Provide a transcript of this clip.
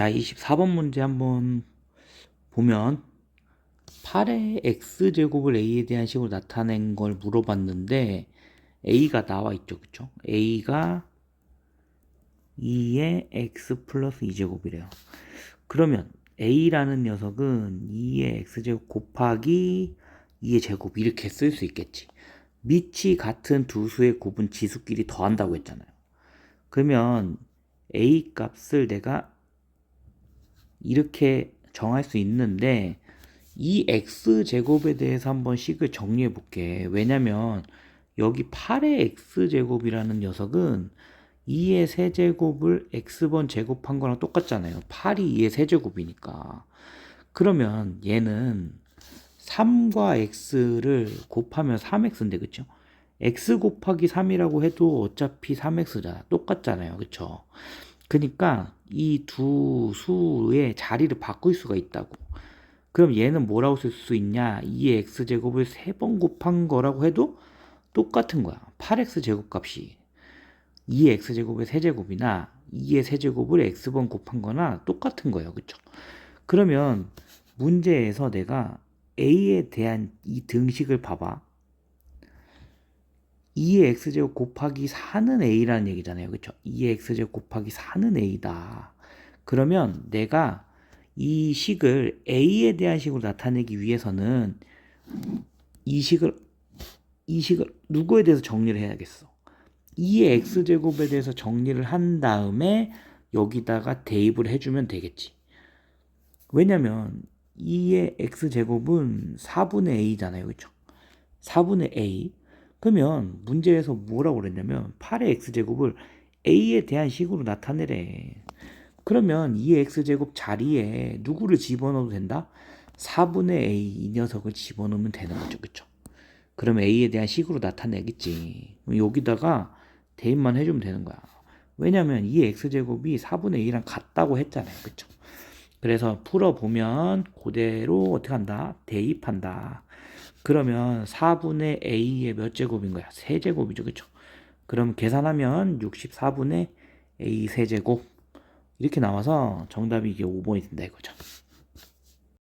자, 24번 문제 한번 보면 8의 x제곱을 a에 대한 식으로 나타낸 걸 물어봤는데 a가 나와 있죠. 그쵸? a가 2의 x 플러스 2제곱이래요. 그러면 a라는 녀석은 2의 x제곱 곱하기 2의 제곱 이렇게 쓸 수 있겠지. 밑이 같은 두 수의 곱은 지수끼리 더한다고 했잖아요. 그러면 a 값을 내가 이렇게 정할 수 있는데 이 x제곱에 대해서 한번 식을 정리해 볼게. 왜냐면 여기 8의 x제곱이라는 녀석은 2의 세제곱을 x번 제곱한 거랑 똑같잖아요. 8이 2의 세제곱이니까. 그러면 얘는 3과 x를 곱하면 3x인데 그쵸? x 곱하기 3이라고 해도 어차피 3x잖아. 똑같잖아요. 그쵸? 그러니까 이 두 수의 자리를 바꿀 수가 있다고. 그럼 얘는 뭐라고 쓸 수 있냐? 2의 x제곱을 3번 곱한 거라고 해도 똑같은 거야. 8x 제곱 값이 2의 x제곱의 세제곱이나 2의 세제곱을 x번 곱한 거나 똑같은 거예요. 그쵸? 그러면 문제에서 내가 a에 대한 이 등식을 봐봐. 2의 x제곱 곱하기 4는 a라는 얘기잖아요. 그쵸? 2의 x제곱 곱하기 4는 a다. 그러면 내가 이 식을 a에 대한 식으로 나타내기 위해서는 이 식을 이 식을 누구에 대해서 정리를 해야겠어. 2의 x제곱에 대해서 정리를 한 다음에 여기다가 대입을 해주면 되겠지. 왜냐면 2의 x제곱은 4분의 a잖아요. 그쵸? 4분의 a. 그러면 문제에서 뭐라고 그랬냐면 8의 x제곱을 a에 대한 식으로 나타내래. 그러면 2의 x제곱 자리에 누구를 집어넣어도 된다? 4분의 a 이 녀석을 집어넣으면 되는 거죠. 그쵸? 그러면 a에 대한 식으로 나타내겠지. 그럼 여기다가 대입만 해주면 되는 거야. 왜냐면 2의 x제곱이 4분의 a랑 같다고 했잖아요. 그쵸? 그래서 풀어보면 그대로 어떻게 한다? 대입한다. 그러면 4분의 a의 몇 제곱인 거야? 세제곱이죠. 그쵸? 그럼 계산하면 64분의 a 세제곱 이렇게 나와서 정답이 이게 5번이 된다 이거죠.